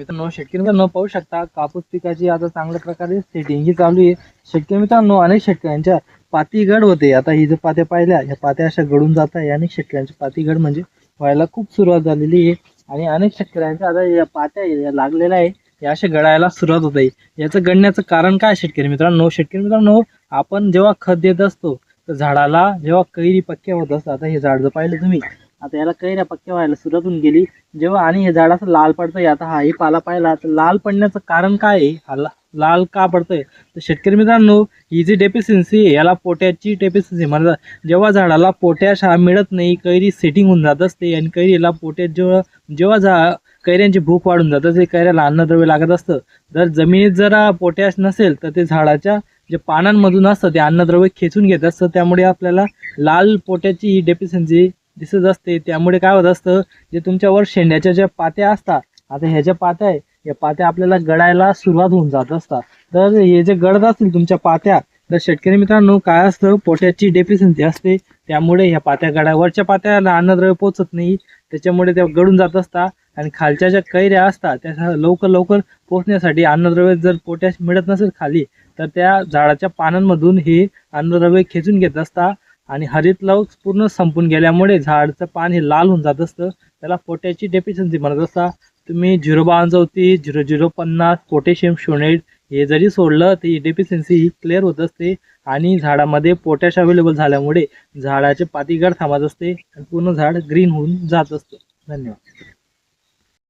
मित्रांनो शेतकरी मित्रांनो पाहू शकता कापूस पिकाची आता चांगल्या प्रकारे सेटिंग ही चालू आहे. शेतकरी मित्रांनो अनेक शेतकऱ्यांच्या पाती गड होते. आता ही जर पात्या पाहिल्या ह्या पात्या अशा गळून जात आहे अनेक शेतकऱ्यांच्या पाती गड म्हणजे व्हायला खूप सुरुवात झालेली आहे. आणि अनेक शेतकऱ्यांच्या आता या पात्या या लागलेल्या आहे या अशा गळायला सुरुवात होत आहे. याचं गळण्याचं कारण काय शेतकरी मित्रांनो? शेतकरी मित्रांनो आपण जेव्हा खत देत असतो तर झाडाला जेव्हा कैरी पक्क्या होत असतात आता हे झाड जर पाहिलं तुम्ही आता याला कैऱ्या पक्क्या व्हायला सुरुवात होऊन गेली. जेव्हा आणि हे झाड असं लाल पडतंय आता हा ही पाला पाहिला तर लाल पडण्याचं कारण काय आहे? हा ला- लाल का पडतंय? तर शेतकरी मित्रांनो ही जी डेफिशियन्सी आहे याला पोटॅशची डेफिशियन्सी म्हणतात. जेव्हा झाडाला पोटॅश हा मिळत नाही कैरी सेटिंग होऊन जात असते आणि कैरीला पोटॅश जेव्हा जेव्हा झा कैऱ्यांची भूक वाढून जात असते कैऱ्याला अन्नद्रव्य लागत असतं. जर जमिनीत जरा पोटॅश नसेल तर ते झाडाच्या जे पानांमधून असतं ते अन्नद्रव्य खेचून घेत असतं. त्यामुळे आपल्याला लाल पोट्याची ही डेफिशियन्सी दिसत असते. त्यामुळे काय होत असतं जे तुमच्यावर शेंड्याच्या ज्या पात्या असतात आता ह्या ज्या पात्या आहे या पात्या आपल्याला गळायला सुरुवात होऊन जात असतात. तर हे जे गळत असतील तुमच्या पात्या तर शेतकरी मित्रांनो काय असतं पोट्याची डेफिशियन्सी असते. त्यामुळे ह्या पात्या गळा वरच्या पात्याला अन्नद्रव्य पोचत नाही. त्याच्यामुळे त्या गळून जात असतात आणि खालच्या ज्या कैऱ्या असतात त्या लवकर लवकर पोचण्यासाठी अन्नद्रव्य जर पोटॅश मिळत नसेल खाली तर त्या झाडाच्या पानांमधून हे अन्नद्रव्य खेचून घेत असतात. आणि हरित लवक पूर्ण संपून गेल्यामुळे झाडचं पान हे लाल होऊन जात असतं. त्याला पोटॅशची डेफिशियन्सी म्हणत असता. तुम्ही झिरो बावन चौतीस झिरो झिरो पन्नास पोटॅशियम शोनेट हे जरी सोडलं तर ही डेफिशियन्सी ही क्लिअर होत असते. आणि झाडामध्ये पोटॅश अवेलेबल झाल्यामुळे झाडाचे पातीगड थांबत असते आणि पूर्ण झाड ग्रीन होऊन जात असतं. धन्यवाद.